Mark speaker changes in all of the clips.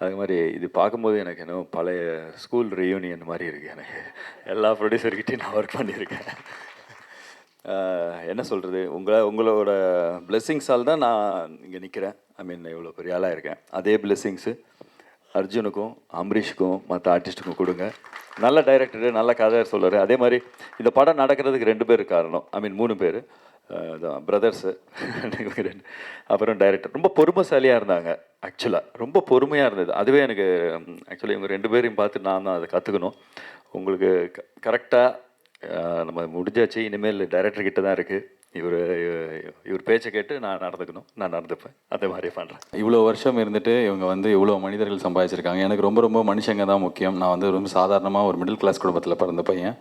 Speaker 1: அது மாதிரி இது பார்க்கும்போது எனக்கு இன்னும் பழைய ஸ்கூல் ரியூனியன் மாதிரி இருக்குது எனக்கு. எல்லா ப்ரொடியூசர்கிட்டையும் நான் ஒர்க் பண்ணியிருக்கேன். என்ன சொல்கிறது உங்களை உங்களோட பிளெஸ்ஸிங்ஸால் தான் நான் இங்கே நிற்கிறேன் ஐ மீன் இவ்வளோ பெரிய ஆளாக இருக்கேன். அதே பிளெஸ்ஸிங்ஸு அர்ஜுனுக்கும் அம்ரீஷுக்கும் மற்ற ஆர்டிஸ்ட்டுக்கும் கொடுங்க. நல்ல டைரக்டரு நல்ல கதை சொல்கிறார் அதே மாதிரி இந்த படம் நடக்கிறதுக்கு ரெண்டு பேர் காரணம். ஐ மீன் மூணு பேர். பிரதர்ஸு அப்புறம் டைரக்டர் ரொம்ப பொறுமைசாலியாக இருந்தாங்க ஆக்சுவலாக ரொம்ப பொறுமையாக இருந்தது. அதுவே எனக்கு ஆக்சுவலி இவங்க ரெண்டு பேரையும் பார்த்து நான் தான் அதை கற்றுக்கணும் உங்களுக்கு கரெக்டாக நம்ம முடிஞ்சாச்சு. இனிமேல் டைரக்டர் கிட்ட தான் இருக்குது இவர் இவர் பேச்சை கேட்டு நான் நடந்துக்கணும். நான் நடந்துப்பேன். அந்த மாதிரி பண்ணுறேன்
Speaker 2: இவ்வளோ வருஷம் இருந்துட்டு இவங்க வந்து இவ்வளோ மனிதர்கள் சம்பாதிச்சிருக்காங்க. எனக்கு ரொம்ப ரொம்ப மனுஷங்க தான் முக்கியம். நான் வந்து ரொம்ப சாதாரணமாக ஒரு மிடில் கிளாஸ் குடும்பத்தில் பிறந்த பையன்.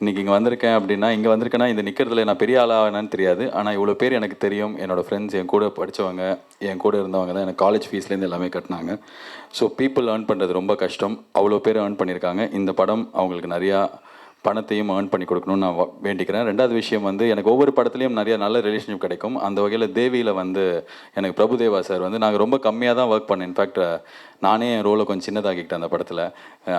Speaker 2: இன்றைக்கி இங்கே வந்திருக்கேன் அப்படின்னா இங்கே வந்திருக்கேன்னா இந்த நிற்கிறதுல நான் பெரிய ஆளா என்னன்னு தெரியாது. ஆனால் இவ்வளோ பேர் எனக்கு தெரியும். என்னோடய ஃப்ரெண்ட்ஸ் என் கூட படித்தவங்க என் கூட இருந்தவங்க தான் எனக்கு காலேஜ் ஃபீஸ்லேருந்து எல்லாமே கட்டினாங்க. ஸோ பீப்புள் ஏர்ன் பண்ணுறது ரொம்ப கஷ்டம். அவ்வளோ பேர் ஏர்ன் பண்ணியிருக்காங்க. இந்த படம் அவங்களுக்கு நிறையா பணத்தையும் ஏர்ன் பண்ணி கொடுக்கணும்னு நான் வேண்டிக்கிறேன். ரெண்டாவது விஷயம் வந்து எனக்கு ஒவ்வொரு படத்துலையும் நிறைய நல்ல ரிலேஷன்ஷிப் கிடைக்கும். அந்த வகையில் தேவியில் வந்து எனக்கு பிரபுதேவா சார் வந்து நாங்கள் ரொம்ப கம்மியாக தான் ஒர்க் பண்ணேன் இன்ஃபேக்ட் நானே என் ரோலை கொஞ்சம் சின்னதாக்கிக்கிட்டேன் அந்த படத்தில்.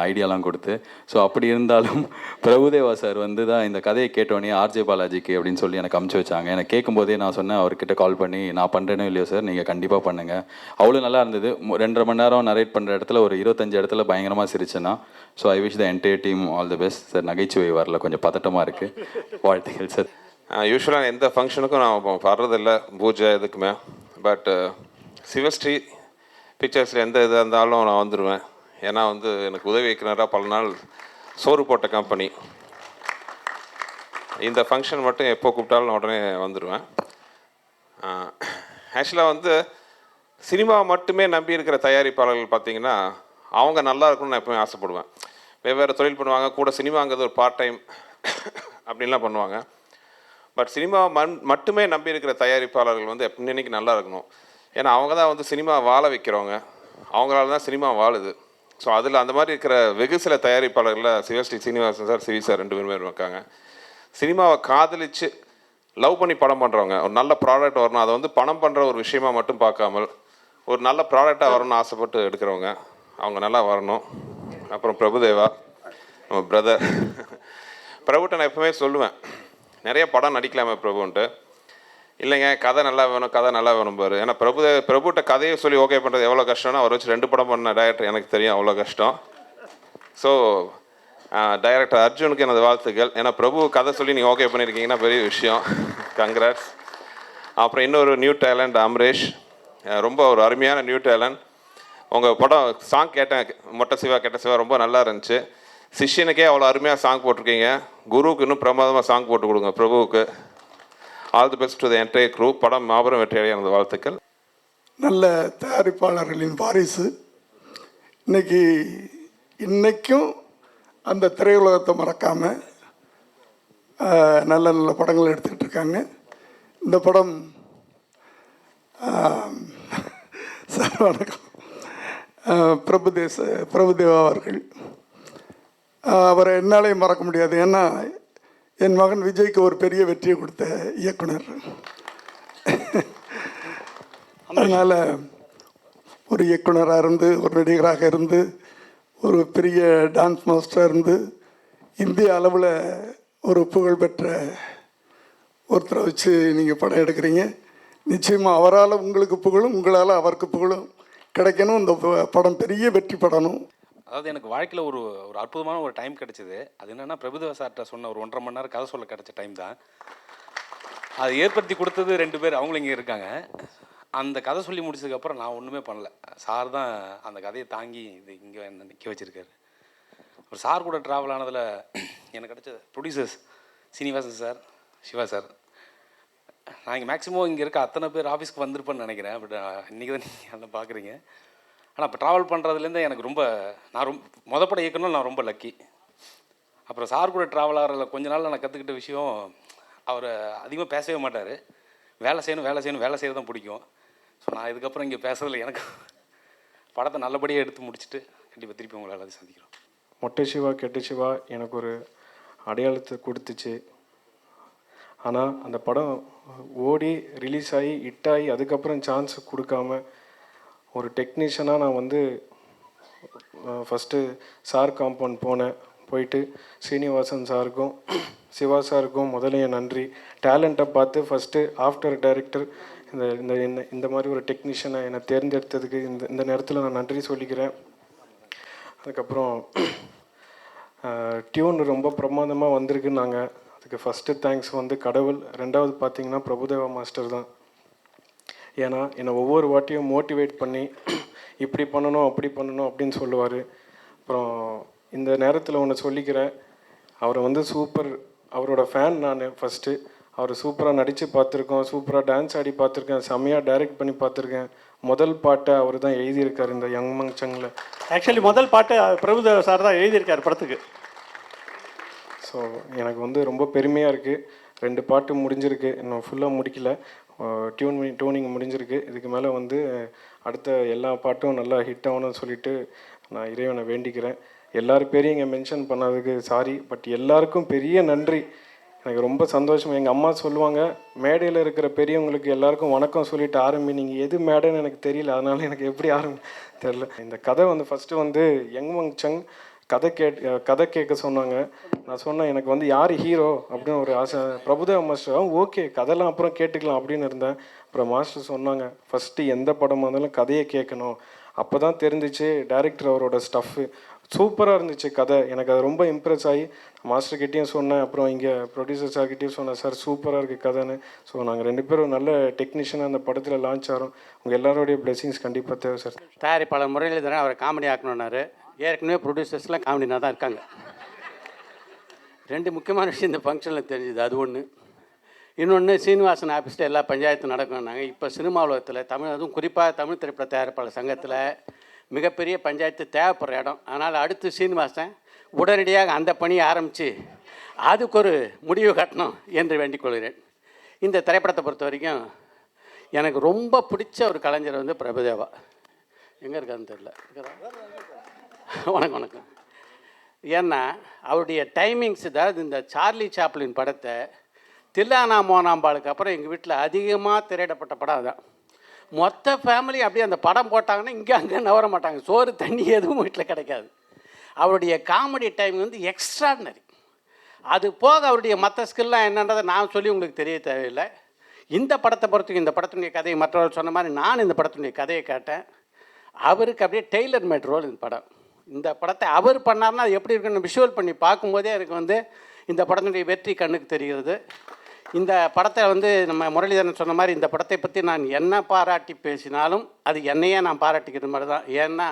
Speaker 2: ஐடியாலாம் கொடுத்து. ஸோ அப்படி இருந்தாலும் பிரபுதேவா சார் வந்து தான் இந்த கதையை கேட்டோடனே ஆர்ஜே பாலாஜிக்கு அப்படின்னு சொல்லி எனக்கு அமுச்சு வச்சாங்க. எனக்கு கேட்கும்போதே நான் சொன்னேன் அவர்கிட்ட கால் பண்ணி நான் பண்ணுறேனோ இல்லையோ சார் நீங்கள் கண்டிப்பாக பண்ணுங்கள் அவ்வளோ நல்லா இருந்தது. ரெண்டரை மணி நேரம் நரேட் பண்ணுற இடத்துல ஒரு இருபத்தஞ்சு இடத்துல பயங்கரமாக சிரிச்சேன்னா so I wish the entire team all the best sir நகைச்சுவை வரல கொஞ்சம் பதட்டமாக இருக்குது வாழ்த்துக்கள் சார்.
Speaker 3: யூஸ்வலாக எந்த ஃபங்க்ஷனுக்கும் நான் வர்றதில்ல. பூஜை எதுக்குமே பட் சிவஸ்ரீ பிக்சர்ஸில் எந்த இதாக இருந்தாலும் நான் வந்துடுவேன் ஏன்னா வந்து எனக்கு உதவி இயக்குனராக பல நாள் சோறு போட்ட கம்பெனி இந்த ஃபங்க்ஷன் மட்டும் எப்போ கூப்பிட்டாலும் நான் உடனே வந்துடுவேன் ஆக்சுவலாக வந்து சினிமாவை மட்டுமே நம்பி இருக்கிற தயாரிப்பாளர்கள் பார்த்தீங்கன்னா அவங்க நல்லா இருக்கணும்னு நான் எப்பவுமே ஆசைப்படுவேன். வெவ்வேறு தொழில் பண்ணுவாங்க கூட சினிமாங்கிறது ஒரு பார்ட் டைம் அப்படின்லாம் பண்ணுவாங்க. பட் சினிமாவை மண் மட்டுமே நம்பி இருக்கிற தயாரிப்பாளர்கள் வந்து எப்போ இன்னைக்கு நல்லா இருக்கணும். ஏன்னா அவங்க தான் வந்து சினிமா வாழ வைக்கிறவங்க. அவங்களால தான் சினிமா வாழுது. ஸோ அதில் அந்த மாதிரி இருக்கிற வெகு சில தயாரிப்பாளர்களில் Sivasri Srinivasan sir C V sir ரெண்டு பேருமே இருக்காங்க. சினிமாவை காதலிச்சு லவ் பண்ணி படம் பண்ணுறவங்க ஒரு நல்ல ப்ராடக்ட் வரணும் அதை வந்து பணம் பண்ணுற ஒரு விஷயமா மட்டும் பார்க்காமல் ஒரு நல்ல ப்ராடக்டாக வரணும்னு ஆசைப்பட்டு எடுக்கிறவங்க அவங்க நல்லா வரணும். அப்புறம் பிரபுதேவா நம்ம பிரதர் பிரபுட்ட நான் எப்பவுமே சொல்லுவேன் நிறைய படம் நடிக்கலாமே பிரபுன்ட்டு. இல்லைங்க கதை நல்லா வேணும் கதை நல்லா வேணும் பாரு. ஏன்னா பிரபு பிரபுட்ட கதையை சொல்லி ஓகே பண்ணுறது எவ்வளோ கஷ்டம்னா அவர் வச்சு ரெண்டு படம் பண்ண டைரக்டர் எனக்கு தெரியும் அவ்வளோ கஷ்டம். ஸோ டைரக்டர் அர்ஜுனுக்கு எனது வாழ்த்துக்கள். ஏன்னா பிரபு கதை சொல்லி நீங்கள் ஓகே பண்ணியிருக்கீங்கன்னா பெரிய விஷயம். கங்க்ராட்ஸ் அப்புறம் இன்னொரு நியூ டேலண்ட் அமரேஷ். ரொம்ப ஒரு அருமையான நியூ டேலண்ட் உங்கள் படம் சாங் கேட்டேன் மொட்டை சிவா கேட்ட சிவா ரொம்ப நல்லா இருந்துச்சு. சிஷ்யனுக்கே அவ்வளோ அருமையாக சாங் போட்டிருக்கீங்க. குருவுக்கு இன்னும் பிரமாதமாக சாங் போட்டு கொடுங்க பிரபுவுக்கு. All the best to the entire crew படம் மாபெரும் வெற்றியடைய எனது வாழ்த்துக்கள்.
Speaker 4: நல்ல தயாரிப்பாளர்களின் வாரிசு. இன்னைக்கு இன்றைக்கும் அந்த திரையுலகத்தை மறக்காமல் நல்ல நல்ல படங்கள் எடுத்துக்கிட்டு இருக்காங்க. இந்த படம் சார் வணக்கம். பிரபுதேச பிரபுதேவா அவர்கள். அவரை என்னாலையும் மறக்க முடியாது. ஏன்னா என் மகன் விஜய்க்கு ஒரு பெரிய வெற்றியை கொடுத்த இயக்குனர். அதனால் ஒரு இயக்குனராக இருந்து ஒரு நடிகராக இருந்து ஒரு பெரிய டான்ஸ் மாஸ்டராக இருந்து இந்திய அளவில் ஒரு புகழ்பெற்ற ஒருத்தரை வச்சு நீங்கள் படம் எடுக்கிறீங்க. நிச்சயமாக அவரால் உங்களுக்கு புகழும் உங்களால் அவருக்கு புகழும் கிடைக்கணும். இந்த ப- படம் பெரிய வெற்றி படணும்.
Speaker 5: அதாவது எனக்கு வாழ்க்கையில் ஒரு ஒரு அற்புதமான ஒரு டைம் கிடச்சிது. அது என்னென்னா பிரபுதேவ சார்கிட்ட சொன்ன ஒரு ஒன்றரை மணி நேரம் கதை சொல்ல கிடைச்ச டைம் தான். அது ஏற்படுத்தி கொடுத்தது ரெண்டு பேர் அவங்களும் இங்கே இருக்காங்க. அந்த கதை சொல்லி முடிச்சதுக்கப்புறம் நான் ஒன்றுமே பண்ணல. சார் தான் அந்த கதையை தாங்கி இது இங்கே என்ன நிற்க வச்சுருக்காரு. ஒரு சார் கூட ட்ராவல் ஆனதில் எனக்கு கிடச்ச producers Srinivasan sir Siva sir. நான் இங்கே மேக்ஸிமம் இங்கே இருக்க அத்தனை பேர் ஆஃபீஸ்க்கு வந்திருப்பேன்னு நினைக்கிறேன். பட் இன்றைக்கி தான் நீங்கள் அதை பார்க்குறீங்க. ஆனால் இப்போ ட்ராவல் பண்ணுறதுலேருந்து எனக்கு ரொம்ப நான் ரொம்ப மொத படம் இயக்கணும் நான் ரொம்ப லக்கி அப்புறம் சார் கூட ட்ராவல் ஆகிறதில் கொஞ்ச நாள் நான் கற்றுக்கிட்ட விஷயம் அவர் அதிகமாக பேசவே மாட்டார். வேலை செய்யணும் வேலை செய்யணும் வேலை செய்யறது தான் பிடிக்கும். ஸோ நான் இதுக்கப்புறம் இங்கே பேசுறதில்ல எனக்கு படத்தை நல்லபடியாக எடுத்து முடிச்சுட்டு கண்டிப்பாக திருப்பி உங்களை எல்லாத்தையும் சந்திக்கிறோம்.
Speaker 6: மொட்டை சிவா கெட்ட சிவா எனக்கு ஒரு அடையாளத்தை கொடுத்துச்சு. ஆனால் அந்த படம் ஓடி ரிலீஸ் ஆகி ஹிட் ஆகி அதுக்கப்புறம் சான்ஸ் கொடுக்காம ஒரு டெக்னீஷியனாக நான் வந்து ஃபஸ்ட்டு சார் காம்பவுண்ட் போனேன். போயிட்டு ஸ்ரீனிவாசன் சாருக்கும் சிவா சாருக்கும் முதல்ல நன்றி. டேலண்ட்டை பார்த்து ஃபஸ்ட்டு ஆஃப்டர் டைரக்டர் இந்த இந்த என்ன இந்த மாதிரி ஒரு டெக்னீஷியனை என்னை தேர்ந்தெடுத்ததுக்கு இந்த இந்த நேரத்தில் நான் நன்றி சொல்லிக்கிறேன். அதுக்கப்புறம் டியூன் ரொம்ப பிரமாதமாக வந்திருக்குன்னாங்க. அதுக்கு ஃபஸ்ட்டு தேங்க்ஸ் வந்து கடவுள். ரெண்டாவது பார்த்தீங்கன்னா பிரபுதேவா மாஸ்டர் தான். ஏன்னா என்னை ஒவ்வொரு வாட்டியும் மோட்டிவேட் பண்ணி இப்படி பண்ணணும் அப்படி பண்ணணும் அப்படின்னு சொல்லுவார். அப்புறம் இந்த நேரத்தில் ஒன்று சொல்லிக்கிறேன். அவரை வந்து சூப்பர் அவரோட ஃபேன் நான் ஃபஸ்ட்டு அவர் சூப்பராக நடித்து பார்த்துருக்கோம் சூப்பராக டான்ஸ் ஆடி பார்த்துருக்கேன் செம்மையாக டைரக்ட் பண்ணி பார்த்துருக்கேன். முதல் பாட்டை அவர் தான் எழுதியிருக்கார் இந்த யங் மங் சங்கில்
Speaker 7: ஆக்சுவலி முதல் பாட்டு பிரபுதேவ சார் தான் எழுதியிருக்கார் படத்துக்கு.
Speaker 6: ஸோ எனக்கு வந்து ரொம்ப பெருமையாக இருக்குது ரெண்டு பாட்டு முடிஞ்சிருக்கு. இன்னும் ஃபுல்லாக முடிக்கல. டியூன் டியூனிங் முடிஞ்சிருக்கு. இதுக்கு மேலே வந்து அடுத்த எல்லா பாட்டும் நல்லா ஹிட் ஆகணும்னு சொல்லிட்டு நான் இறைவனை வேண்டிக்கிறேன். எல்லார் பேரையும் இங்கே மென்ஷன் பண்ணதுக்கு சாரி பட் எல்லாருக்கும் பெரிய நன்றி. எனக்கு ரொம்ப சந்தோஷம். எங்கள் அம்மா சொல்லுவாங்க மேடையில் இருக்கிற பெரியவங்களுக்கு எல்லாருக்கும் வணக்கம் சொல்லிட்டு ஆரம்பி நீங்கள் எது மேடைன்னு எனக்கு தெரியல. அதனால் எனக்கு எப்படி ஆரம்பி தெரில இந்த கதை வந்து ஃபஸ்ட்டு வந்து யங் வங் சங் கதை கேட் கதை கேட்க சொன்னாங்க. நான் சொன்னேன் எனக்கு வந்து யார் ஹீரோ அப்படின்னு ஒரு ஆசை. பிரபுதேவ மாஸ்டர் ஓகே கதைலாம் அப்புறம் கேட்டுக்கலாம் அப்படின்னு இருந்தேன். அப்புறம் மாஸ்டர் சொன்னாங்க ஃபஸ்ட்டு எந்த படமாக இருந்தாலும் கதையை கேட்கணும். அப்போ தான் தெரிஞ்சிச்சு டேரக்டர் அவரோட ஸ்டஃப்பு சூப்பராக இருந்துச்சு கதை. எனக்கு அது ரொம்ப இம்ப்ரெஸ் ஆகி மாஸ்டர்கிட்டேயும் சொன்னேன். அப்புறம் இங்கே ப்ரொடியூசர் சார்கிட்டையும் சொன்னேன் சார் சூப்பராக இருக்குது கதைன்னு. ஸோ நாங்கள் ரெண்டு பேரும் நல்ல டெக்னீஷியனாக அந்த படத்தில் லான்ச் ஆகிறோம் உங்கள் எல்லாரோடைய பிளெஸிங்ஸ் கண்டிப்பாக தேவை சார்
Speaker 7: தயாரிப்பாளர் தானே அவரை காமெடி ஆக்கணுன்னாரு ஏற்கனவே ப்ரொடியூசர்ஸ்லாம் காமெடினா தான் இருக்காங்க. ரெண்டு முக்கியமான விஷயம் இந்த ஃபங்க்ஷனில் தெரிஞ்சுது அது ஒன்று இன்னொன்று சீனிவாசன் ஆஃபீஸில் எல்லா பஞ்சாயத்தும் நடக்கணும்னாங்க இப்போ சினிமா உலகத்தில் தமிழ் அதுவும் குறிப்பாக தமிழ் திரைப்பட தயாரிப்பாளர் சங்கத்தில் மிகப்பெரிய பஞ்சாயத்து தேவைப்படுற இடம். அதனால் அடுத்து சீனிவாசன் உடனடியாக அந்த பணியை ஆரம்பித்து அதுக்கு ஒரு முடிவு கட்டணும் என்று வேண்டிக் கொள்கிறேன். இந்த திரைப்படத்தை பொறுத்த வரைக்கும் எனக்கு ரொம்ப பிடிச்ச ஒரு கலைஞர் வந்து பிரபுதேவா எங்கே இருக்காருன்னு தெரில வணக்கம் வணக்கம் ஏன்னா அவருடைய டைமிங்ஸ் அதாவது இந்த சார்லி சாப்ளின் படத்தை தில்லானா மோனாம்பாளுக்கு அப்புறம் எங்கள் வீட்டில் அதிகமாக திரையிடப்பட்ட படம் தான் மொத்த ஃபேமிலி அப்படியே அந்த படம் போட்டாங்கன்னா இங்கே அங்கே நவர மாட்டாங்க. சோறு தண்ணி எதுவும் வீட்டில் கிடைக்காது. அவருடைய காமெடி டைம் வந்து எக்ஸ்ட்ராடினரி அது போக அவருடைய மற்ற ஸ்கில்லாம் என்னன்றதை நான் சொல்லி உங்களுக்கு தெரிய தேவையில்லை. இந்த படத்தை பொறுத்தவரைக்கும் இந்த படத்தினுடைய கதையை மற்றவர்கள் சொன்ன மாதிரி நான் இந்த படத்தினுடைய கதையை கேட்டேன். அவருக்கு அப்படியே டெய்லர் மேட் ரோல் இந்த படம். இந்த படத்தை அவர் பண்ணார்னா அது எப்படி இருக்குன்னு விஷுவல் பண்ணி பார்க்கும்போதே எனக்கு வந்து இந்த படத்தினுடைய வெற்றி கண்ணுக்கு தெரிகிறது. இந்த படத்தை வந்து நம்ம முரளிதரன் சொன்ன மாதிரி இந்த படத்தை பற்றி நான் என்ன பாராட்டி பேசினாலும் அது என்னையே நான் பாராட்டிக்கிற மாதிரி தான். ஏன்னா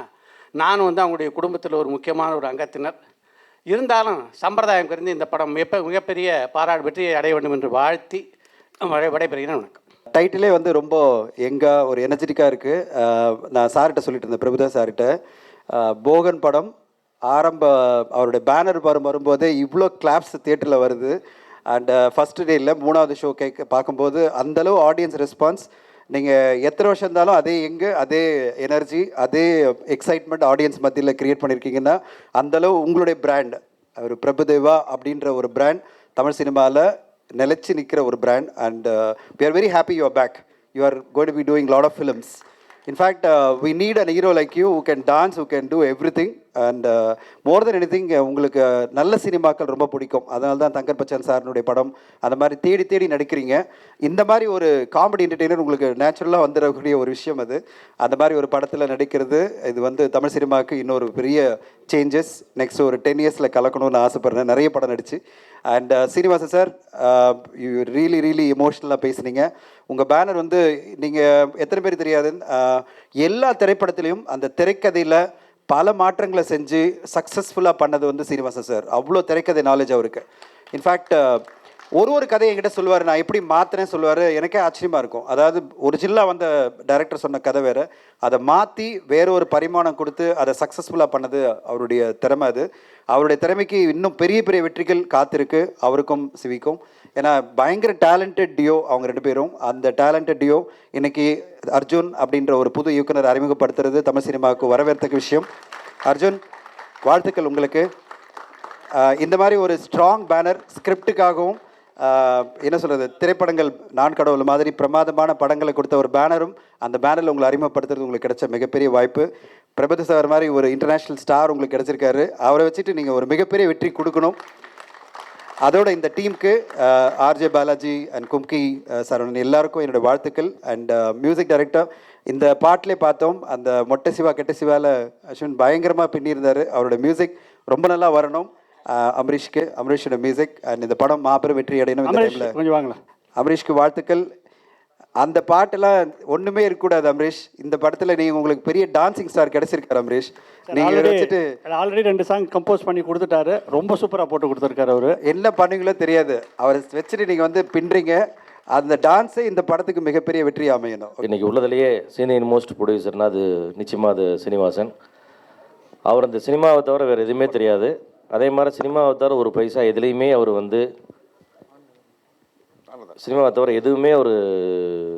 Speaker 7: நானும் வந்து அவங்களுடைய குடும்பத்தில் ஒரு முக்கியமான ஒரு அங்கத்தினர். இருந்தாலும் சம்பிரதாயம் கருந்து இந்த படம் மிக மிகப்பெரிய பாராட்டு வெற்றியை அடைய வேண்டும் என்று வாழ்த்தி விடைபெறுகிறேன். வணக்கம்.
Speaker 8: டைட்டிலே வந்து ரொம்ப எங்கே ஒரு எனர்ஜெட்டிக்காக இருக்குது நான் சார்கிட்ட சொல்லிட்டு இருந்தேன் பிரபுதா சார்கிட்ட. போகன் படம் ஆரம்ப அவருடைய பேனர் படம் வரும்போதே இவ்வளோ கிளாப்ஸ் தியேட்டரில் வருது. அண்டு ஃபஸ்ட் டேயில் மூணாவது ஷோ கேட்க பார்க்கும்போது அந்தளவு ஆடியன்ஸ் ரெஸ்பான்ஸ் நீங்கள் எத்தனை வருஷம் இருந்தாலும் அதே எங்கே அதே எனர்ஜி அதே எக்ஸைட்மெண்ட் ஆடியன்ஸ் மத்தியில் க்ரியேட் பண்ணியிருக்கீங்கன்னா அந்தளவு உங்களுடைய பிராண்ட் ஒரு பிரபுதேவா அப்படின்ற ஒரு பிராண்ட் தமிழ் சினிமாவில் நிலச்சி நிற்கிற ஒரு brand and we are very happy you back you are got be doing lot of films in fact we need an hero like you who can dance who can do everything and more than anything உங்களுக்கு uh, நல்ல சினிமாக்கள் ரொம்ப பிடிக்கும். அதனால தான் தங்கர் பச்சன் சாரினுடைய படம் அந்த மாதிரி தேடி தேடி நடிக்கிறீங்க. இந்த மாதிரி ஒரு காமெடி என்டர்டெய்னர் உங்களுக்கு நேச்சுரலாக வந்துடக்கூடிய ஒரு விஷயம் அது. அந்த மாதிரி ஒரு படத்தில் நடிக்கிறது இது வந்து தமிழ் சினிமாவுக்கு இன்னொரு பெரிய சேஞ்சஸ் நெக்ஸ்ட் ஒரு டென் இயர்ஸில் கலக்கணும்னு ஆசைப்பட்றேன். நிறைய படம் நடிச்சு. And uh, Srinivasan sir you really really எமோஷ்னலாக பேசுனீங்க. உங்கள் பேனர் வந்து நீங்கள் எத்தனை பேர் தெரியாது? Uh, எல்லா திரைப்படத்துலையும் அந்த திரைக்கதையில் பல மாற்றங்களை செஞ்சு சக்ஸஸ்ஃபுல்லாக பண்ணது வந்து சீனிவாசன் சார் அவ்வளோ திரைக்கதை நாலேஜ் அவருக்கு. இன்ஃபேக்ட் ஒரு ஒரு கதையை என்கிட்ட சொல்லுவார் நான் எப்படி மாற்றினேன் சொல்லுவார் எனக்கே ஆச்சரியமாக இருக்கும். அதாவது ஒரிஜினலாக வந்த டைரக்டர் சொன்ன கதை வேறு. அதை மாற்றி வேற ஒரு பரிமாணம் கொடுத்து அதை சக்ஸஸ்ஃபுல்லாக பண்ணது அவருடைய திறமை அது. அவருடைய திறமைக்கு இன்னும் பெரிய பெரிய வெற்றிகள் காத்திருக்கு அவருக்கும் சிவிக்கும். ஏன்னா பயங்கர டேலண்டட் டியோ அவங்க ரெண்டு பேரும். அந்த டேலண்டட் டியோ இன்னைக்கு அர்ஜுன் அப்படின்ற ஒரு புது இயக்குனர் அறிமுகப்படுத்துறது தமிழ் சினிமாவுக்கு வரவேற்க விஷயம். அர்ஜுன் வாழ்த்துக்கள் உங்களுக்கு. இந்த மாதிரி ஒரு ஸ்ட்ராங் பேனர் ஸ்கிரிப்டுக்காகவும் என்ன சொல்கிறது திரைப்படங்கள் நான் கடவுள் மாதிரி பிரமாதமான படங்களை கொடுத்த ஒரு பேனரும் அந்த பேனரில் உங்களை அறிமுகப்படுத்துறது உங்களுக்கு கிடைச்ச மிகப்பெரிய வாய்ப்பு. பிரபுத்த சார் மாதிரி ஒரு இன்டர்நேஷ்னல் ஸ்டார் உங்களுக்கு கிடைச்சிருக்காரு. அவரை வச்சுட்டு நீங்கள் ஒரு மிகப்பெரிய வெற்றி கொடுக்கணும். அதோட இந்த டீமுக்கு RJ Balaji and Kumki ah, Saravanan எல்லாருக்கும் என்னுடைய வாழ்த்துக்கள். அண்ட் மியூசிக் டைரக்டர் இந்த பாட்டிலே பார்த்தோம் அந்த மொட்டை சிவா கெட்ட சிவாவில் அஸ்வின் பயங்கரமாக பின்னியிருந்தார். அவரோட மியூசிக் ரொம்ப நல்லா வரணும். அமரீஷ்க்கு அமரீஷோட மியூசிக் அண்ட் இந்த படம் மாபெரும் வெற்றி அடையணும் இந்த
Speaker 7: அமரேஷ்
Speaker 8: டைமில்
Speaker 7: கொஞ்சம் வாங்களேன்.
Speaker 8: அமரீஷ்க்கு வாழ்த்துக்கள். அந்த பாட்டெல்லாம் ஒன்றுமே இருக்கக்கூடாது அமரீஷ். இந்த படத்தில் நீங்கள் உங்களுக்கு பெரிய டான்சிங் ஸ்டார் கிடைச்சிருக்காரு அமரீஷ். நீங்கள் வச்சுட்டு
Speaker 7: ஆல்ரெடி ரெண்டு சாங் கம்போஸ் பண்ணி கொடுத்துட்டாரு. ரொம்ப சூப்பராக போட்டு கொடுத்துருக்காரு அவரு.
Speaker 8: என்ன பண்ணுவீங்களோ தெரியாது. அவரை வச்சுட்டு நீங்கள் வந்து பின்றீங்க அந்த டான்ஸே இந்த படத்துக்கு மிகப்பெரிய வெற்றி அமையணும்.
Speaker 9: இன்னைக்கு உள்ளதுலேயே சீனியர் மோஸ்ட் ப்ரொடியூசர்னா அது நிச்சயமாக அது சீனிவாசன். அவர் அந்த சினிமாவை தவிர வேறு எதுவுமே தெரியாது. அதே மாதிரி சினிமாவை தவிர ஒரு பைசா எதுலேயுமே அவர் வந்து சினிமாவை தவிர எதுவுமே அவர்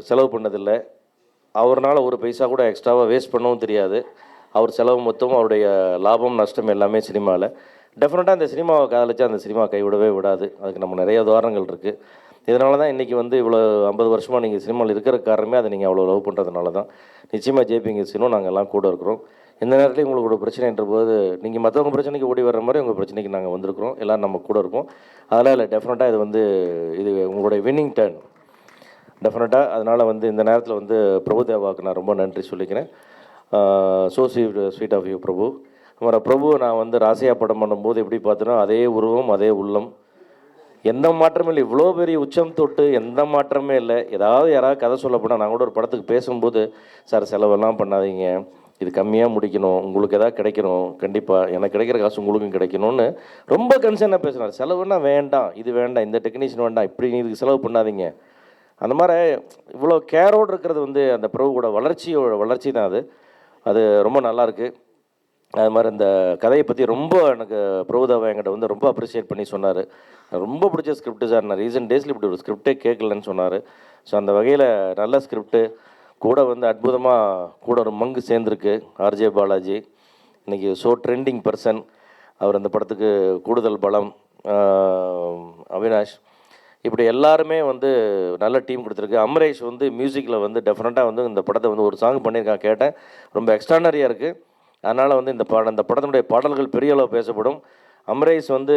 Speaker 9: செலவு பண்ணதில்லை. அவர்னால ஒரு பைசா கூட எக்ஸ்ட்ராவாக வேஸ்ட் பண்ணவும் தெரியாது. அவர் செலவு மொத்தம் அவருடைய லாபம் நஷ்டம் எல்லாமே சினிமாவில் டெஃபினட்டாக இந்த சினிமாவை காதலிச்சு அந்த சினிமா கைவிடவே விடாது. அதுக்கு நம்ம நிறைய உதாரணங்கள் இருக்குது இதனால தான் இன்றைக்கி வந்து இவ்வளோ ஐம்பது வருஷமாக நீங்கள் சினிமாவில் இருக்கிற காரணமே அதை நீங்கள் அவ்வளோ லவ் பண்ணுறதுனால தான். நிச்சயமாக ஜேபிங்க சினும் நாங்கள் எல்லாம் கூட இருக்கிறோம். எந்த நேரத்துலையும் உங்களுக்கு ஒரு பிரச்சனைன்ற போது நீங்கள் மற்றவங்க பிரச்சனைக்கு ஓடி வர்ற மாதிரி உங்கள் பிரச்சனைக்கு நாங்கள் வந்திருக்கிறோம். எல்லோரும் நம்ம கூட இருப்போம். அதெல்லாம் இல்லை டெஃபினட்டாக இது வந்து இது உங்களுடைய வின்னிங் டேர்ன் டெஃபினட்டாக அதனால் வந்து இந்த நேரத்தில் வந்து பிரபு தேவாவுக்கு நான் ரொம்ப நன்றி சொல்லிக்கிறேன். So sweet sweet of you Prabhu. அப்புறம் பிரபு நான் வந்து ராசியா படம் பண்ணும்போது எப்படி பார்த்தோன்னா அதே உருவம் அதே உள்ளம். எந்த மாற்றமும் இல்லை. இவ்வளோ பெரிய உச்சம் தொட்டு எந்த மாற்றமே இல்லை. ஏதாவது யாராவது கதை சொல்ல போனால் நான் கூட ஒரு படத்துக்கு பேசும்போது சார் செலவெல்லாம் பண்ணாதீங்க. இது கம்மியாக முடிக்கணும் உங்களுக்கு எதாவது கிடைக்கணும் கண்டிப்பாக எனக்கு கிடைக்கிற காசு உங்களுக்கும் கிடைக்கணும்னு ரொம்ப கன்சர்னாக பேசுனார் செலவுன்னா வேண்டாம் இது வேண்டாம் இந்த டெக்னீஷியன் வேண்டாம் இப்படி இதுக்கு செலவு பண்ணாதீங்க. அந்த மாதிரி இவ்வளோ கேரோடு இருக்கிறது வந்து அந்த பிரபுவோட வளர்ச்சியோட வளர்ச்சி தான் அது. அது ரொம்ப நல்லாயிருக்கு அது மாதிரி இந்த கதையை பற்றி ரொம்ப எனக்கு பிரபுதாவா என்கிட்ட வந்து ரொம்ப அப்ரிஷியேட் பண்ணி சொன்னார். ரொம்ப பிடிச்ச ஸ்கிரிப்ட் சார். நான் ரீசெண்ட் டேஸில் இப்படி ஒரு ஸ்கிரிப்டே கேட்கலன்னு சொன்னார். ஸோ அந்த வகையில் நல்ல ஸ்கிரிப்ட்டு கூட வந்து அற்புதமாக கூட ஒரு மங்கு சேர்ந்துருக்கு ஆர்ஜே பாலாஜி. இன்றைக்கி ஸோ ட்ரெண்டிங் பர்சன் அவர் அந்த படத்துக்கு கூடுதல் பலம். அவினாஷ். இப்படி எல்லாருமே வந்து நல்ல டீம் கொடுத்துருக்கு. அமரேஷ் வந்து மியூசிக்கில் வந்து டெஃபினட்டாக வந்து இந்த படத்தை வந்து ஒரு சாங் பண்ணியிருக்கான் கேட்டேன். ரொம்ப எக்ஸ்ட்ரானரியாக இருக்குது அதனால் வந்து இந்த பட இந்த படத்தினுடைய பாடல்கள் பெரிய அளவு பேசப்படும். அம்ரேஷ் வந்து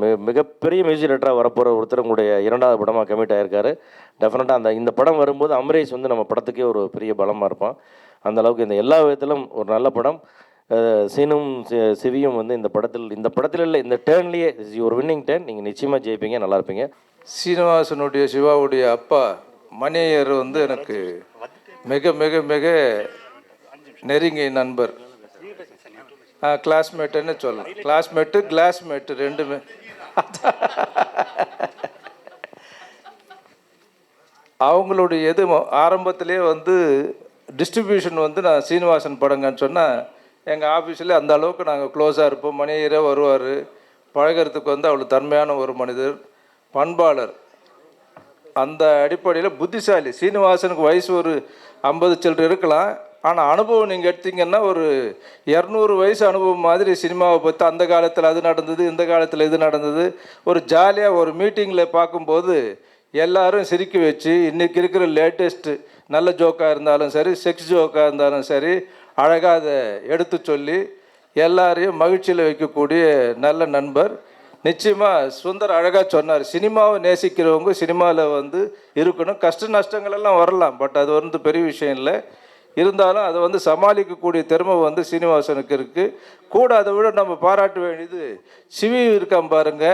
Speaker 9: மி மிகப்பெரிய மியூசிக் டேரக்டராக வரப்போகிற ஒருத்தர் உங்களுடைய இரண்டாவது படமாக கமிட் ஆயிருக்காரு. டெஃபினட்டாக அந்த இந்த படம் வரும்போது அமரேஷ் வந்து நம்ம படத்துக்கே ஒரு பெரிய பலமாக இருப்பான். அந்த அளவுக்கு இந்த எல்லா விதத்திலும் ஒரு நல்ல படம். சீனும் சி- சிவியும் வந்து இந்த படத்தில் இந்த படத்தில் இல்லை இந்த டேர்ன்லேயே ஒரு வின்னிங் டேர்ன் நீங்கள் நிச்சயமாக ஜெயிப்பீங்க நல்லா இருப்பீங்க.
Speaker 10: சீனிவாசனுடைய சிவாவுடைய அப்பா மணியர் வந்து எனக்கு மிக மிக மிக நெருங்கிய நண்பர். கிளாஸ்மேட்டுன்னு சொல்லலாம் கிளாஸ்மேட்டு கிளாஸ்மேட்டு ரெண்டுமே. அவங்களுடைய எது ஆரம்பத்திலே வந்து டிஸ்ட்ரிபியூஷன் வந்து நான் சீனிவாசன் படங்கன்னு சொன்னால் எங்கள் ஆஃபீஸில் அந்த அளவுக்கு நாங்கள் க்ளோஸாக இருப்போம். மணியரே வருவார். பழகிறதுக்கு வந்து அவ்வளோ தன்மையான ஒரு மனிதர் பண்பாளர். அந்த அடிப்படையில் புத்திசாலி. சீனிவாசனுக்கு வயசு ஒரு ஐம்பது சில்லர் இருக்கலாம். ஆனால் அனுபவம் நீங்கள் எடுத்தீங்கன்னா ஒரு இரநூறு வயசு அனுபவம் மாதிரி சினிமாவை பார்த்து அந்த காலத்தில் அது நடந்தது இந்த காலத்தில் இது நடந்தது. ஒரு ஜாலியாக ஒரு மீட்டிங்கில் பார்க்கும்போது எல்லாரும் சிரிக்க வச்சு இன்றைக்கி இருக்கிற லேட்டஸ்ட்டு நல்ல ஜோக்காக இருந்தாலும் சரி செக்ஸ் ஜோக்காக இருந்தாலும் சரி அழகாக அதை எடுத்து சொல்லி எல்லாரையும் மகிழ்ச்சியில் வைக்கக்கூடிய நல்ல நண்பர். நிச்சயமாக சுந்தர் அழகாக சொன்னார் சினிமாவை நேசிக்கிறவங்க சினிமாவில் வந்து இருக்கணும். கஷ்ட நஷ்டங்கள் எல்லாம் வரலாம். பட் அது வந்து பெரிய விஷயம் இல்லை. இருந்தாலும் அதை வந்து சமாளிக்கக்கூடிய திறமை வந்து சீனிவாசனுக்கு இருக்குது கூட அதை விட நம்ம பாராட்ட வேண்டியது சிவி இருக்கான் பாருங்க.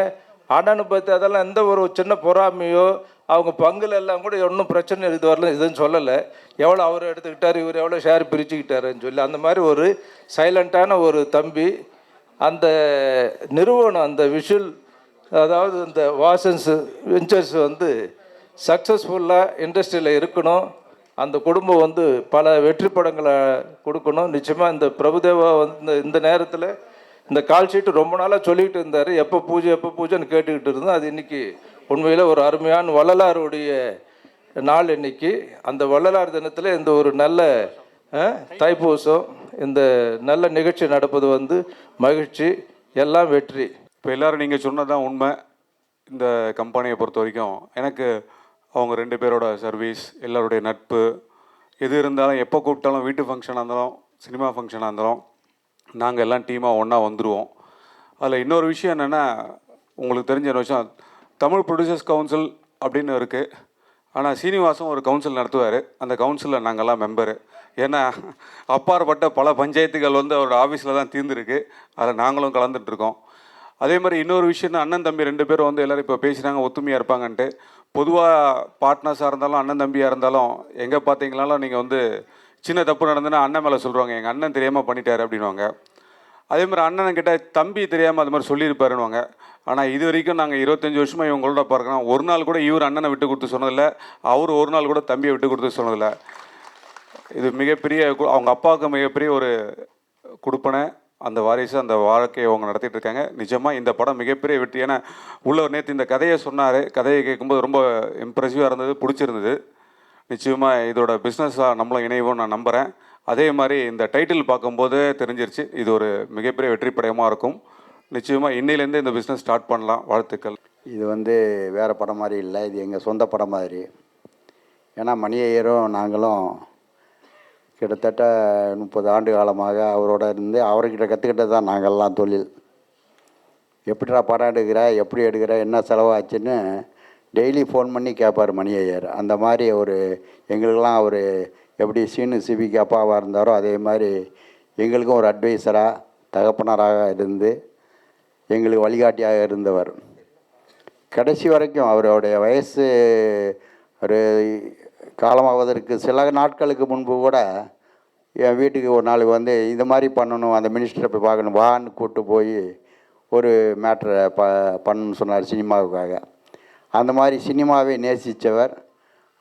Speaker 10: அண்ணனு பற்றி அதெல்லாம் எந்த ஒரு சின்ன பொறாமையோ அவங்க பங்குல எல்லாம் கூட ஒன்றும் பிரச்சனை இது வரல இதுன்னு சொல்லலை. எவ்வளோ அவர் எடுத்துக்கிட்டார் இவர் எவ்வளோ ஷேர் பிரிச்சுக்கிட்டாருன்னு சொல்லி அந்த மாதிரி ஒரு சைலண்ட்டான ஒரு தம்பி அந்த நிறுவனம் அந்த விஷுவல் அதாவது இந்த வாசன்ஸ் வெஞ்சர்ஸ் வந்து சக்ஸஸ்ஃபுல்லாக இண்டஸ்ட்ரியில் இருக்கணும். அந்த குடும்பம் வந்து பல வெற்றி படங்களை கொடுக்கணும். நிச்சயமாக இந்த பிரபுதேவா வந்து இந்த நேரத்தில் இந்த கால் ஷீட்டு ரொம்ப நாளாக சொல்லிக்கிட்டு இருந்தார். எப்போ பூஜை எப்போ பூஜைன்னு கேட்டுக்கிட்டு இருந்தோம். அது இன்றைக்கி உண்மையில் ஒரு அருமையான வள்ளலாருடைய நாள் இன்னைக்கு. அந்த வள்ளலார் தினத்தில் இந்த ஒரு நல்ல தைப்பூசம் இந்த நல்ல நிகழ்ச்சி நடப்பது வந்து மகிழ்ச்சி எல்லாம் வெற்றி.
Speaker 11: இப்போ எல்லாரும் நீங்கள் சொன்னதான் உண்மை. இந்த கம்பெனியை பொறுத்த வரைக்கும் எனக்கு அவங்க ரெண்டு பேரோட சர்வீஸ் எல்லோருடைய நட்பு எது இருந்தாலும் எப்போ கூப்பிட்டாலும் வீட்டு ஃபங்க்ஷனாக இருந்தாலும் சினிமா ஃபங்க்ஷனாக இருந்தாலும் நாங்கள் எல்லாம் டீமாக ஒன்றா வந்துடுவோம் அதில் இன்னொரு விஷயம் என்னென்னா உங்களுக்கு தெரிஞ்ச விஷயம் தமிழ் ப்ரொடியூசர்ஸ் கவுன்சில் அப்படின்னு இருக்குது ஆனால் சீனிவாசம் ஒரு கவுன்சில் நடத்துவார். அந்த கவுன்சிலில் நாங்கள்லாம் மெம்பரு ஏன்னா அப்பாற்பட்ட பல பஞ்சாயத்துகள் வந்து அவரோட ஆஃபீஸில் தான் தீர்ந்துருக்கு. அதில் நாங்களும் கலந்துட்டுருக்கோம் இருக்கோம். அதே மாதிரி இன்னொரு விஷயம் அண்ணன் தம்பி ரெண்டு பேரும் வந்து எல்லோரும் இப்போ பேசுகிறாங்க ஒத்துமையாக இருப்பாங்கன்ட்டு. பொதுவாக பார்ட்னர்ஸாக இருந்தாலும் அண்ணன் தம்பியாக இருந்தாலும் எங்கே பார்த்தீங்களாலும் நீங்கள் வந்து சின்ன தப்பு நடந்துன்னா அண்ணன் மேலே சொல்லுவாங்க எங்கள் அண்ணன் தெரியாமல் பண்ணிட்டாரு அப்படின்வாங்க அதே மாதிரி அண்ணன் கிட்ட தம்பி தெரியாமல் அது மாதிரி சொல்லியிருப்பாருன்னுவாங்க. ஆனால் இது வரைக்கும் நாங்கள் இருபத்தஞ்சி வருஷமாக இவங்களோட பார்க்குறோம். ஒரு நாள் கூட இவர் அண்ணனை விட்டு கொடுத்து சொன்னதில்லை அவர் ஒரு நாள் கூட தம்பியை விட்டு கொடுத்து சொன்னதில்லை. இது மிகப்பெரிய அவங்க அப்பாவுக்கு மிகப்பெரிய ஒரு கொடுப்பனை. அந்த வாரிசு அந்த வாழ்க்கையை அவங்க நடத்திட்டு இருக்காங்க நிஜமாக இந்த படம் மிகப்பெரிய வெற்றி ஏன்னா உள்ளவர் நேற்று இந்த கதையை சொன்னார். கதையை கேட்கும்போது ரொம்ப இம்ப்ரெசிவாக இருந்தது பிடிச்சிருந்தது. நிச்சயமாக இதோட பிஸ்னஸாக நம்மளும் இணைவோம் நான் நம்புகிறேன் அதே மாதிரி இந்த டைட்டில் பார்க்கும்போது தெரிஞ்சிருச்சு. இது ஒரு மிகப்பெரிய வெற்றி படமாக இருக்கும். நிச்சயமாக இன்னிலேருந்து இந்த பிஸ்னஸ் ஸ்டார்ட் பண்ணலாம். வாழ்த்துக்கள்.
Speaker 12: இது வந்து வேறு படம் மாதிரி இல்லை. இது எங்கள் சொந்த படம் மாதிரி. ஏன்னா மணி ஐயரும் நாங்களும் கிட்டத்தட்ட முப்பது ஆண்டு காலமாக அவரோட இருந்து அவர்கிட்ட கற்றுக்கிட்டது தான் நாங்கள்லாம் தொழில். எப்படிடா படம் எடுக்கிற எப்படி எடுக்கிற என்ன செலவாச்சுன்னு டெய்லி ஃபோன் பண்ணி கேட்பார் மணி ஐயர். அந்த மாதிரி ஒரு எங்களுக்கெல்லாம் அவர் எப்படி சீனு சிபிக்கு அப்பாவாக இருந்தாரோ அதே மாதிரி எங்களுக்கும் ஒரு அட்வைசராக தகப்பனராக இருந்து எங்களுக்கு வழிகாட்டியாக இருந்தவர். கடைசி வரைக்கும் அவருடைய வயசு ஒரு காலமாவதற்கு சில நாட்களுக்கு முன்பு கூட என் வீட்டுக்கு ஒரு நாள் வந்து இந்த மாதிரி பண்ணணும் அந்த மினிஸ்டரை போய் பார்க்கணும் வான்னு கூப்பிட்டு போய் ஒரு மேட்ரை ப பண்ணணும்னு சொன்னார் சினிமாவுக்காக. அந்த மாதிரி சினிமாவை நேசித்தவர்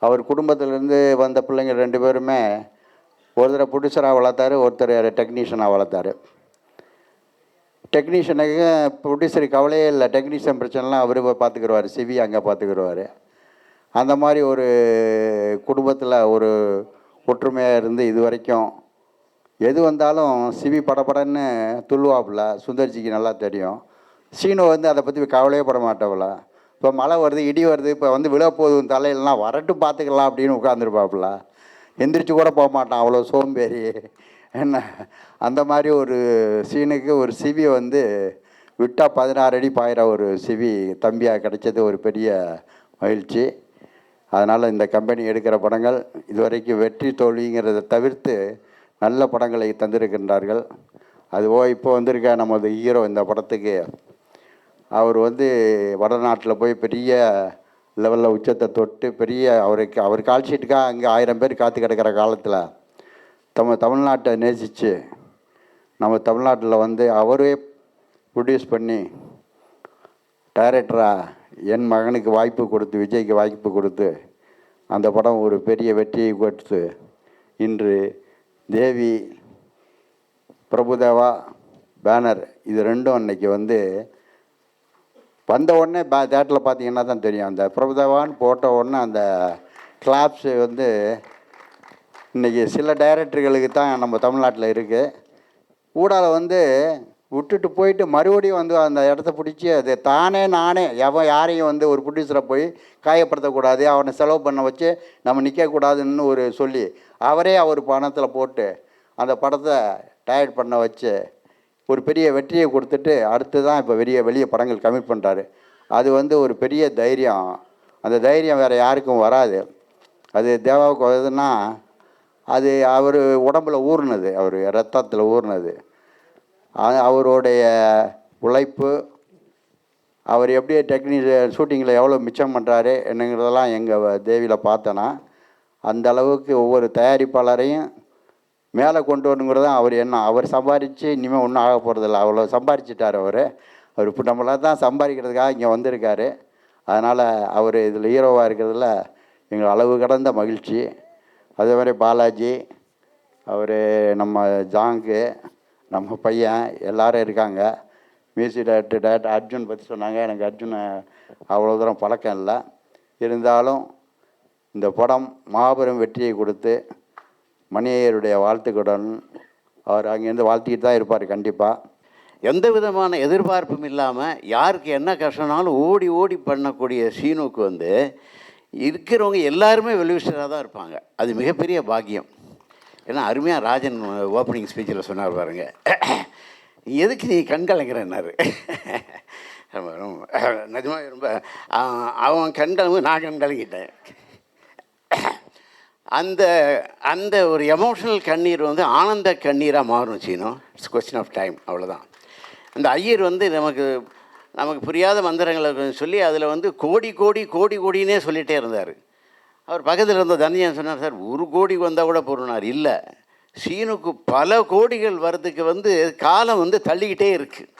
Speaker 12: அவர் குடும்பத்திலேருந்து வந்த பிள்ளைங்க ரெண்டு பேருமே ஒருத்தரை ப்ரொடியூசராக வளர்த்தாரு ஒருத்தர் டெக்னீஷியனாக வளர்த்தாரு. டெக்னீஷியனுக்கு ப்ரொடியூசருக்கு கவலையே இல்லை. டெக்னீஷியன் பிரச்சனைலாம் அவர் பார்த்துக்குருவார் சிவி அங்கே பார்த்துக்குருவார். அந்த மாதிரி ஒரு குடும்பத்தில் ஒரு ஒற்றுமையாக இருந்து இது வரைக்கும் எது வந்தாலும் சிவி படபடன்னு துள்ளுவாப்புல சுந்தர்ஜிக்கு நல்லா தெரியும். சீனு வந்து அதை பற்றி கவலையே பட மாட்டவள இப்போ மழை வருது இடி வருது இப்போ வந்து விழ போதும் தலையிலலாம் வரட்டு பார்த்துக்கலாம் அப்படின்னு உட்காந்துருப்பாப்புல எந்திரிச்சு கூட போக மாட்டான் அவ்வளோ சோம்பேறி. என்ன? அந்த மாதிரி ஒரு சீனுக்கு ஒரு சிவி வந்து விட்டால் பதினாறு அடி பாயிற ஒரு சிவி தம்பியாக கிடைச்சது ஒரு பெரிய மகிழ்ச்சி. அதனால் இந்த கம்பெனி எடுக்கிற படங்கள் இதுவரைக்கும் வெற்றி தோல்விங்கிறத தவிர்த்து நல்ல படங்களை தந்திருக்கின்றார்கள். அதுவோ இப்போ வந்திருக்க நமது ஹீரோ இந்த படத்துக்கு. அவர் வந்து வடநாட்டில் போய் பெரிய லெவலில் உச்சத்தை தொட்டு பெரிய அவருக்கு அவர் கால்ஷீட்டுக்காக அங்கே ஆயிரம் பேர் காத்து கிடக்கிற காலத்தில் நம்ம தமிழ்நாட்டை நேசித்து நம்ம தமிழ்நாட்டில் வந்து அவரே ப்ரொடியூஸ் பண்ணி டைரக்டராக என் மகனுக்கு வாய்ப்பு கொடுத்து விஜய்க்கு வாய்ப்பு கொடுத்து அந்த படம் ஒரு பெரிய வெற்றியை கொடுத்து இன்று தேவி பிரபுதேவா பேனர் இது ரெண்டும் அன்னைக்கு வந்து வந்த உடனே பே தேட்டரில் பார்த்தீங்கன்னா தான் தெரியும். அந்த பிரபுதேவான்னு போட்ட உடனே அந்த கிளாப்ஸு வந்து இன்றைக்கி சில டைரக்டர்களுக்கு தான் நம்ம தமிழ்நாட்டில் இருக்குது ஊடால வந்து விட்டுட்டு போயிட்டு மறுபடியும் வந்து அந்த இடத்த பிடிச்சி அது தானே நானே எவன் யாரையும் வந்து ஒரு ப்ரொடியூசரை போய் காயப்படுத்தக்கூடாது அவனை செலவு பண்ண வச்சு நம்ம நிற்கக்கூடாதுன்னு ஒரு சொல்லி அவரே அவர் பணத்தில் போட்டு அந்த படத்தை டயர்ட் பண்ண வச்சு ஒரு பெரிய வெற்றியை கொடுத்துட்டு அடுத்து தான் இப்போ வெளியே வெளியே படங்கள் கமிட் பண்ணுறாரு அது வந்து ஒரு பெரிய தைரியம். அந்த தைரியம் வேறு யாருக்கும் வராது. அது தேவாவுக்கு வருதுன்னா அது அவர் உடம்புல ஊறினது அவர் ரத்தத்தில் ஊறினது. அவருடைய உழைப்பு அவர் எப்படி டெக்னீஷியன் ஷூட்டிங்கில் எவ்வளோ மிச்சம் பண்ணுறாரு என்னங்கிறதெல்லாம் எங்கள் தேவியில் பார்த்தேன்னா அந்த அளவுக்கு ஒவ்வொரு தயாரிப்பாளரையும் மேலே கொண்டு வரணுங்கிறது தான் அவர் என்ன அவர் சம்பாரித்து இனிமேல் ஒன்றும் ஆக போகிறதில்ல அவ்வளோ சம்பாரிச்சிட்டார் அவர். அவர் இப்போ நம்மளால் தான் சம்பாதிக்கிறதுக்காக இங்கே வந்திருக்காரு. அதனால் அவர் இதில் ஹீரோவாக இருக்கிறதுல எங்கள் அளவு கடந்த மகிழ்ச்சி. அதே மாதிரி பாலாஜி அவர் நம்ம ஜாங்கு நம்ம பையன் எல்லாரும் இருக்காங்க. மியூசிக் டைரக்டர் டேரக்டர் அர்ஜுன் பற்றி சொன்னாங்க. எனக்கு அர்ஜுனை அவ்வளோ தூரம் பழக்கம் இல்லை. இருந்தாலும் இந்த படம் மாபெரும் வெற்றியை கொடுத்து மணியருடைய வாழ்த்துக்களுடன் அவர் அங்கேருந்து வாழ்த்திக்கிட்டு தான் இருப்பார் கண்டிப்பாக
Speaker 13: எந்த விதமான எதிர்பார்ப்பும் இல்லாமல் யாருக்கு என்ன கஷ்டம்னாலும் ஓடி ஓடி பண்ணக்கூடிய சீனுக்கு வந்து இருக்கிறவங்க எல்லாருமே வெல்விஷராக தான் இருப்பாங்க. அது மிகப்பெரிய பாக்கியம். ஏன்னா அருமையாக ராஜன் ஓப்பனிங் ஸ்பீச்சில் சொன்னார் பாருங்க. எதுக்கு நீ கண் கலங்குறன்னாரு. ரொம்ப ரொம்ப நிஜமாக ரொம்ப அவன் கண் கலங்கு நான் கண் கலங்கிட்டேன். அந்த அந்த ஒரு எமோஷனல் கண்ணீர் வந்து ஆனந்த கண்ணீராக மாறும் சீனும் இட்ஸ் கொஸ்டின் ஆஃப் டைம் அவ்வளோதான் அந்த ஐயர் வந்து நமக்கு நமக்கு புரியாத மந்திரங்களை சொல்லி அதில் வந்து கோடி கோடி கோடி கோடினே சொல்லிகிட்டே இருந்தார். அவர் பக்கத்தில் இருந்த தனியன் சொன்னார் சார் ஒரு கோடி வந்தால் கூட போடுனார் இல்லை சீனுக்கு பல கோடிகள் வர்றதுக்கு வந்து காலம் வந்து தள்ளிக்கிட்டே இருக்குது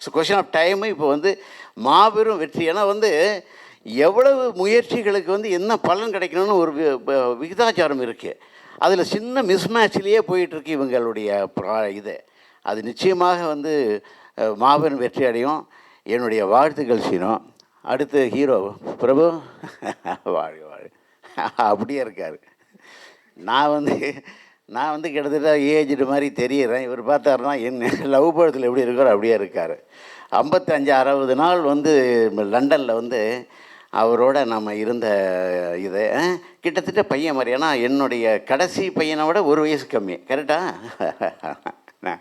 Speaker 13: ஸோ கொஷின் ஆஃப் டைமு இப்போ வந்து மாபெரும் வெற்றி. ஏன்னா வந்து எவ்வளவு முயற்சிகளுக்கு வந்து என்ன பலன் கிடைக்கணும்னு ஒரு வி- விகிதாச்சாரம் இருக்குது அதில் சின்ன மிஸ்மேட்ச்லேயே போயிட்டுருக்கு இவங்களுடைய இது. அது நிச்சயமாக வந்து மாபெரும் வெற்றி அடையும். என்னுடைய வாழ்த்துக்கள் சீனம் அடுத்து ஹீரோ பிரபு. வாழ்க வாழ் அப்படியே இருக்கார். நான் வந்து நான் வந்து கிட்டத்தட்ட ஏஜ்டு மாதிரி தெரியிறேன். இவர் பார்த்தாருன்னா என்ன லவ் படத்தில் எப்படி இருக்காரோ அப்படியே இருக்கார். ஐம்பத்தஞ்சு அறுபது நாள் வந்து லண்டனில் வந்து அவரோட நம்ம இருந்த இது கிட்டத்தட்ட பையன் மாதிரி. ஏன்னா என்னுடைய கடைசி பையனை விட ஒரு வயசு கம்மி. கரெக்டா?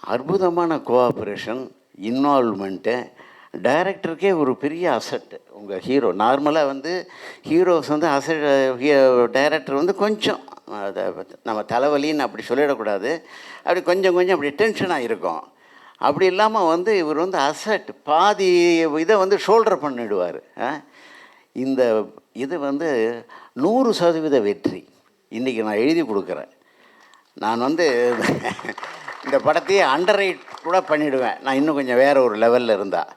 Speaker 13: அற்புதமான கோஆப்ரேஷன் இன்வால்மெண்ட்டு டைரக்டருக்கே ஒரு பெரிய அசட்டு உங்கள் ஹீரோ நார்மலாக வந்து ஹீரோஸ் வந்து அசட் டைரக்டர் வந்து கொஞ்சம் அதை நம்ம தலைவலின்னு அப்படி சொல்லிடக்கூடாது. அப்படி கொஞ்சம் கொஞ்சம் அப்படி டென்ஷனாக இருக்கும். அப்படி இல்லாமல் வந்து இவர் வந்து அசட் பாதி இதை வந்து ஷோல்டர் பண்ணிடுவார். இந்த இது வந்து நூறு சதவீத வெற்றி. இன்றைக்கி நான் எழுதி கொடுக்குறேன். நான் வந்து இந்த படத்தையே அண்டர் கூட பண்ணிவிடுவேன் நான் இன்னும் கொஞ்சம் வேறு ஒரு லெவலில் இருந்தால்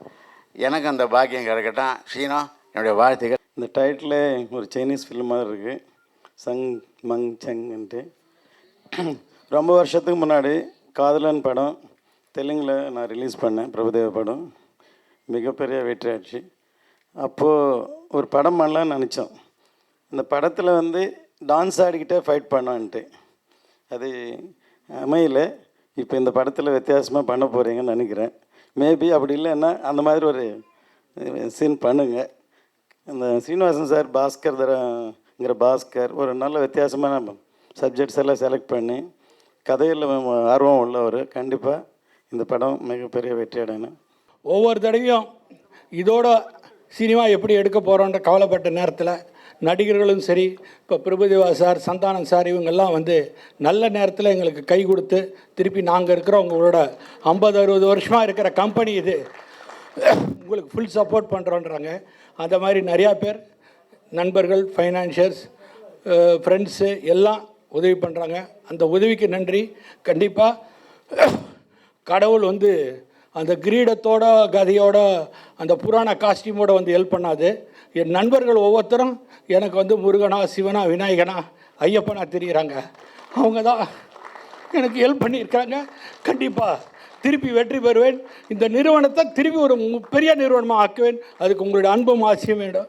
Speaker 13: எனக்கு அந்த பாக்கியம் கிடைக்கட்டும். ஷீனா என்னுடைய வாழ்த்துக்கள்.
Speaker 4: இந்த டைட்டில் ஒரு சைனீஸ் ஃபிலிம் மாதிரி இருக்குது சங் மங் சங்ன்ட்டு ரொம்ப வருஷத்துக்கு முன்னாடி காதலன் படம் தெலுங்கில் நான் ரிலீஸ் பண்ணேன். பிரபுதேவ படம். மிகப்பெரிய வெற்றி ஆச்சு அப்போது ஒரு படம் பண்ணலாம்னு நினச்சோம். இந்த படத்தில் வந்து டான்ஸ் ஆடிக்கிட்டே ஃபைட் பண்ணான்ட்டு அது அமையல. இப்போ இந்த படத்தில் வித்தியாசமாக பண்ண போகிறீங்கன்னு நினைக்கிறேன். மேபி அப்படி இல்லைன்னா அந்த மாதிரி ஒரு சீன் பண்ணுங்க. இந்த சீனிவாசன் சார் பாஸ்கர் தரங்கிற பாஸ்கர் ஒரு நல்ல வித்தியாசமான சப்ஜெக்ட்ஸ் எல்லாம் செலக்ட் பண்ணி கதையில் ஆர்வம் உள்ளவர். கண்டிப்பாக இந்த படம் மிகப்பெரிய வெற்றி அடையணும்.
Speaker 14: ஒவ்வொரு தடவையும் இதோட சினிமா எப்படி எடுக்க போகிறோன்ற கவலைப்பட்ட நேரத்தில் நடிகர்களும் சரி இப்போ பிரபுதேவா சார் சந்தானம் சார் இவங்கெல்லாம் வந்து நல்ல நேரத்தில் எங்களுக்கு கை கொடுத்து திருப்பி நாங்கள் இருக்கிறோம். உங்களோட ஐம்பது அறுபது வருஷமாக இருக்கிற கம்பெனி இது. உங்களுக்கு ஃபுல் சப்போர்ட் பண்ணுறோன்றாங்க அந்த மாதிரி நிறையா பேர் நண்பர்கள் ஃபைனான்ஷியர்ஸ் ஃப்ரெண்ட்ஸு எல்லாம் உதவி பண்ணுறாங்க அந்த உதவிக்கு நன்றி. கண்டிப்பாக கடவுள் வந்து அந்த கிரீடத்தோட கதையோட அந்த புராண காஸ்டியூமோட வந்து ஹெல்ப் பண்ணாது. என் நண்பர்கள் ஒவ்வொருத்தரும் எனக்கு வந்து முருகனா சிவனா விநாயகனா ஐயப்பனா தெரிகிறாங்க அவங்க தான் எனக்கு ஹெல்ப் பண்ணியிருக்காங்க கண்டிப்பாக திருப்பி வெற்றி பெறுவேன். இந்த நிறுவனத்தை திருப்பி ஒரு பெரிய நிறுவனமாக ஆக்குவேன். அதுக்கு உங்களுடைய அன்பும் ஆசையும் வேண்டும்.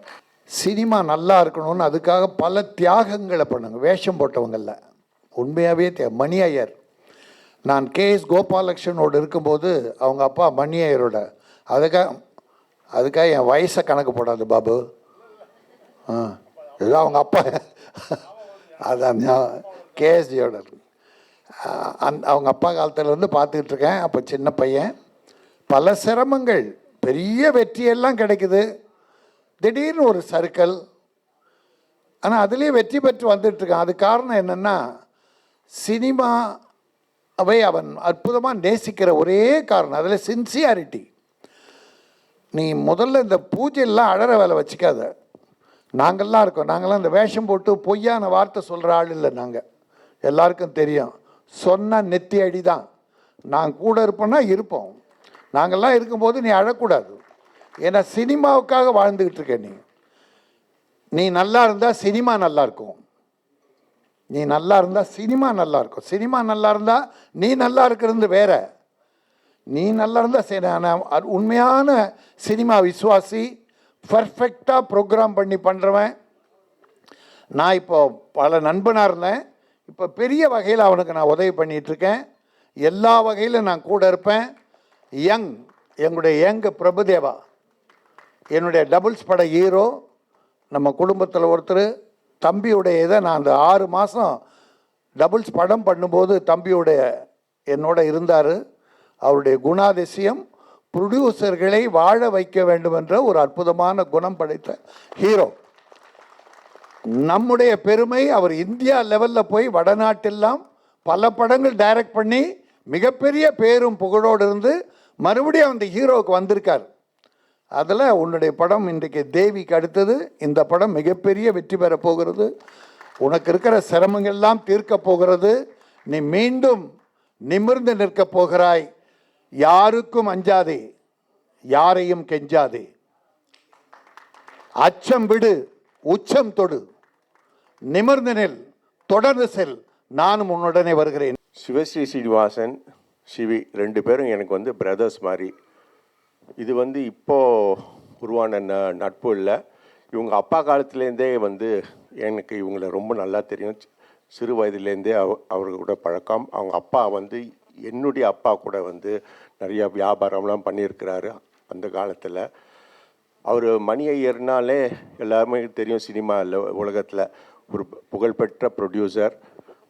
Speaker 15: சினிமா நல்லா இருக்கணும்னு அதுக்காக பல தியாகங்களை பண்ணுங்க. வேஷம் போட்டவங்களில் உண்மையாகவே தே மணி ஐயர். நான் கேஎஸ் கோபாலகிருஷ்ணனோடு இருக்கும்போது அவங்க அப்பா மணியையரோட. அதுக்காக அதுக்காக என் வயசை கணக்கு போடாது பாபு. ஆ ஏதோ அவங்க அப்பா. அதான் கேஎஸ்டியோட அந் அவங்க அப்பா காலத்துலேருந்து பார்த்துக்கிட்டு இருக்கேன் அப்போ சின்ன பையன். பல சிரமங்கள் பெரிய வெற்றியெல்லாம் கிடைக்குது. திடீர்னு ஒரு சர்க்கிள் ஆனால் அதுலேயே வெற்றி பெற்று வந்துட்டுருக்கேன். அது காரணம் என்னென்னா அவை அவன் அற்புதமாக நேசிக்கிற ஒரே காரணம். அதில் சின்சியாரிட்டி நீ முதல்ல இந்த பூஜையெல்லாம் அழற வேலை வச்சுக்காத. நாங்கள்லாம் இருக்கோம். நாங்கள்லாம் இந்த வேஷம் போட்டு பொய்யான வார்த்தை சொல்கிற ஆள் இல்லை நாங்கள் எல்லாருக்கும் தெரியும். சொன்னால் நெத்தி அடி தான் நான் கூட இருப்போன்னா இருப்போம். நாங்கள்லாம் இருக்கும்போது நீ அழக்கூடாது. ஏன்னா சினிமாவுக்காக வாழ்ந்துக்கிட்டு இருக்க நீ. நீ நல்லா இருந்தால் சினிமா நல்லாயிருக்கும் நீ நல்லா இருந்தால் சினிமா நல்லா இருக்கும். சினிமா நல்லா இருந்தால் நீ நல்லா இருக்கிறது வேற. நீ நல்லா இருந்தால் சரி நான் அது உண்மையான சினிமா விசுவாசி பர்ஃபெக்டாக ப்ரோக்ராம் பண்ணி பண்ணுறவன் நான் இப்போ பல நண்பனாக இருந்தேன். இப்போ பெரிய வகையில் அவனுக்கு நான் உதவி பண்ணிகிட்ருக்கேன் எல்லா வகையிலும் நான் கூட இருப்பேன். யங் எங்களுடைய யங் பிரபுதேவா. என்னுடைய டபுள்ஸ் பட ஹீரோ. நம்ம குடும்பத்தில் ஒருத்தர். தம்பியுடைய இதை நான் அந்த ஆறு மாதம் டபுள்ஸ் படம் பண்ணும்போது தம்பியுடைய என்னோட இருந்தார். அவருடைய குணாதிசயம் ப்ரொடியூசர்களை வாழ வைக்க வேண்டும் என்ற ஒரு அற்புதமான குணம் படைத்த ஹீரோ. நம்முடைய பெருமை அவர் இந்தியா லெவலில் போய் வடநாட்டெல்லாம் பல படங்கள் டைரக்ட் பண்ணி மிகப்பெரிய பேரும் புகழோடு இருந்து மறுபடியும் அந்த ஹீரோவுக்கு வந்திருக்கார். அதில் உன்னுடைய படம் இன்றைக்கு தேவிக்கு அடுத்தது. இந்த படம் மிகப்பெரிய வெற்றி பெறப் போகிறது. உனக்கு இருக்கிற சிரமங்கள்லாம் தீர்க்கப் போகிறது. நீ மீண்டும் நிமிர்ந்து நிற்கப் போகிறாய். யாருக்கும் அஞ்சாதே. யாரையும் கெஞ்சாதே. அச்சம் விடு. உச்சம் தொடு. நிமிர்ந்து நில். தொடர்ந்து செல். நானும் உன்னுடனே வருகிறேன்.
Speaker 16: சிவஸ்ரீ சீனிவாசன் சிவி ரெண்டு பேரும் எனக்கு வந்து பிரதர்ஸ் மாதிரி. இது வந்து இப்போது உருவான ந நட்பு இல்லை. இவங்க அப்பா காலத்துலேருந்தே வந்து எனக்கு இவங்கள ரொம்ப நல்லா தெரியும். சிறு வயதுலேருந்தே அவ அவர்கள் கூட பழக்கம். அவங்க அப்பா வந்து என்னுடைய அப்பா கூட வந்து நிறையா வியாபாரம்லாம் பண்ணியிருக்கிறாரு அந்த காலத்தில். அவர் மணி ஐயர்னாலே எல்லாருமே தெரியும் சினிமாவில் உலகத்தில். ஒரு புகழ்பெற்ற ப்ரொடியூசர்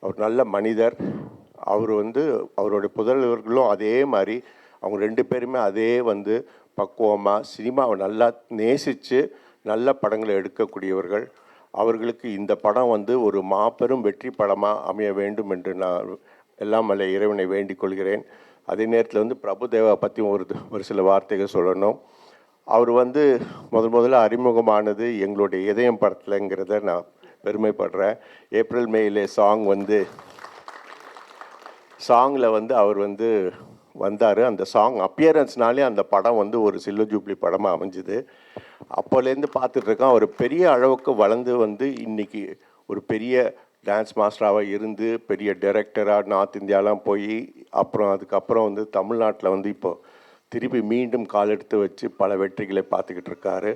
Speaker 16: அவர் நல்ல மனிதர். அவர் வந்து அவருடைய புதல்வர்களும் அதே மாதிரி அவங்க ரெண்டு பேருமே அதே வந்து பக்குவமாக சினிமாவை நல்லா நேசித்து நல்ல படங்களை எடுக்கக்கூடியவர்கள். அவர்களுக்கு இந்த படம் வந்து ஒரு மாபெரும் வெற்றி படமாக அமைய வேண்டும் என்று நான் எல்லாம் அல்ல இறைவனை வேண்டிக் கொள்கிறேன். அதே நேரத்தில் வந்து பிரபுதேவா பற்றி ஒரு ஒரு சில வார்த்தைகள் சொல்லணும். அவர் வந்து முதல் முதல்ல அறிமுகமானது எங்களுடைய இதயம் படத்துலங்கிறத நான் பெருமைப்படுறேன். ஏப்ரல் மேயிலே சாங் வந்து சாங்கில் வந்து அவர் வந்து வந்தார். அந்த சாங் அப்பியரன்ஸ்னாலே அந்த படம் வந்து ஒரு சில்வர் ஜூப்ளி படமாக அமைஞ்சுது. அப்போலேருந்து பார்த்துட்ருக்கோம் அவர் பெரிய அளவுக்கு வளர்ந்து வந்து இன்னைக்கு ஒரு பெரிய டான்ஸ் மாஸ்டராக இருந்து பெரிய டைரக்டராக நார்த் இந்தியாலாம் போய் அப்புறம் அதுக்கப்புறம் வந்து தமிழ்நாட்டில் வந்து இப்போ திருப்பி மீண்டும் காலெடுத்து வச்சு பல வெற்றிகளை பார்த்துக்கிட்டு இருக்காரு